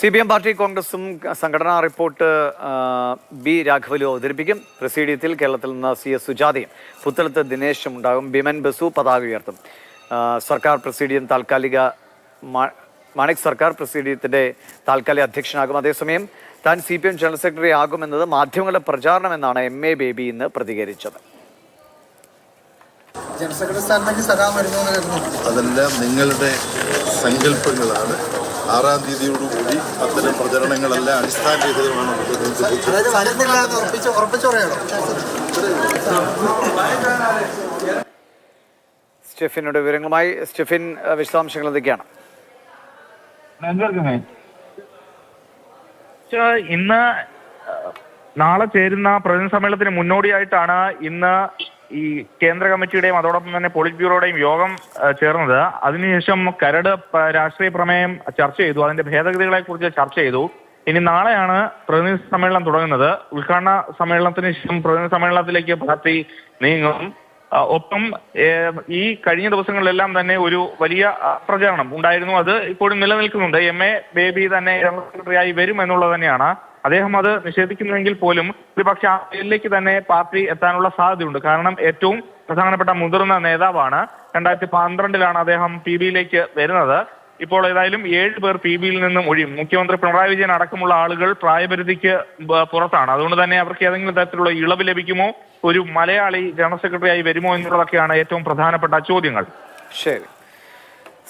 C P M party കോൺഗ്രസും സംഘടനാ report B രാഘവലു അവതരിപ്പിക്കും. പ്രസീഡിയത്തിൽ കേരളത്തിൽ നിന്ന് സി എസ് സുജാതയും പുത്തലത്ത് ദിനേശും ഉണ്ടാകും. ബിമൻ ബസു പതാക ഉയർത്തും. സർക്കാർ പ്രസീഡിയം താൽക്കാലിക മാണിക് സർക്കാർ പ്രസീഡിയത്തിന്റെ താൽക്കാലിക അധ്യക്ഷനാകും. അതേസമയം താൻ C P M general secretary ആകുമെന്നത് മാധ്യമങ്ങളുടെ പ്രചാരണമെന്നാണ് എം എ ബേബി ഇന്ന് പ്രതികരിച്ചത്. ജനറൽ സെക്രട്ടറി സ്ഥാനത്തേക്ക് സഖാവ് വരുന്നു അതെല്ലാം നിങ്ങളുടെ സങ്കല്പങ്ങളാണ്. ആറാം തീയതിയോടുകൂടി അത്തരം പ്രചരണങ്ങളെല്ലാം അടിസ്ഥാനരഹിതമാണ് സ്റ്റെഫിനോട് വിവരങ്ങളുമായി സ്റ്റെഫിൻ വിശദാംശങ്ങൾ എന്തൊക്കെയാണ്? ഇന്ന് നാളെ ചേരുന്ന പ്രതിനിധി സമ്മേളനത്തിന് മുന്നോടിയായിട്ടാണ് ഇന്ന് ഈ കേന്ദ്ര കമ്മിറ്റിയുടെയും അതോടൊപ്പം തന്നെ പോളിറ്റ് ബ്യൂറോയുടെയും യോഗം ചേർന്നത്. അതിനുശേഷം കരട് രാഷ്ട്രീയ പ്രമേയം ചർച്ച ചെയ്തു. അതിന്റെ ഭേദഗതികളെ കുറിച്ച് ചർച്ച ചെയ്തു. ഇനി നാളെയാണ് പ്രതിനിധി സമ്മേളനം തുടങ്ങുന്നത്. ഉദ്ഘാടന സമ്മേളനത്തിന് ശേഷം പ്രതിനിധി സമ്മേളനത്തിലേക്ക് പാർട്ടി നീങ്ങും. ഒപ്പം ഈ കഴിഞ്ഞ ദിവസങ്ങളിലെല്ലാം തന്നെ ഒരു വലിയ പ്രചാരണം ഉണ്ടായിരുന്നു. അത് ഇപ്പോഴും നിലനിൽക്കുന്നുണ്ട്. എം. എ. ബേബി തന്നെ ജനറൽ സെക്രട്ടറിയായി വരും എന്നുള്ളത് തന്നെയാണ്. അദ്ദേഹം അത് നിഷേധിക്കുന്നുവെങ്കിൽ പോലും പക്ഷെ ആ പേരിലേക്ക് തന്നെ പാർട്ടി എത്താനുള്ള സാധ്യതയുണ്ട്. കാരണം ഏറ്റവും പ്രധാനപ്പെട്ട മുതിർന്ന നേതാവാണ്. രണ്ടായിരത്തി പന്ത്രണ്ടിലാണ് അദ്ദേഹം പി ബിയിലേക്ക് വരുന്നത്. ഇപ്പോൾ ഏതായാലും ഏഴ് പേർ പി ബിയിൽ നിന്നും ഒഴിയും. മുഖ്യമന്ത്രി പിണറായി വിജയൻ അടക്കമുള്ള ആളുകൾ പ്രായപരിധിക്ക് പുറത്താണ്. അതുകൊണ്ട് തന്നെ അവർക്ക് ഏതെങ്കിലും തരത്തിലുള്ള ഇളവ് ലഭിക്കുമോ? ഒരു മലയാളി ജനറൽ സെക്രട്ടറി ആയി വരുമോ എന്നുള്ളതൊക്കെയാണ് ഏറ്റവും പ്രധാനപ്പെട്ട ചോദ്യങ്ങൾ. ശരി.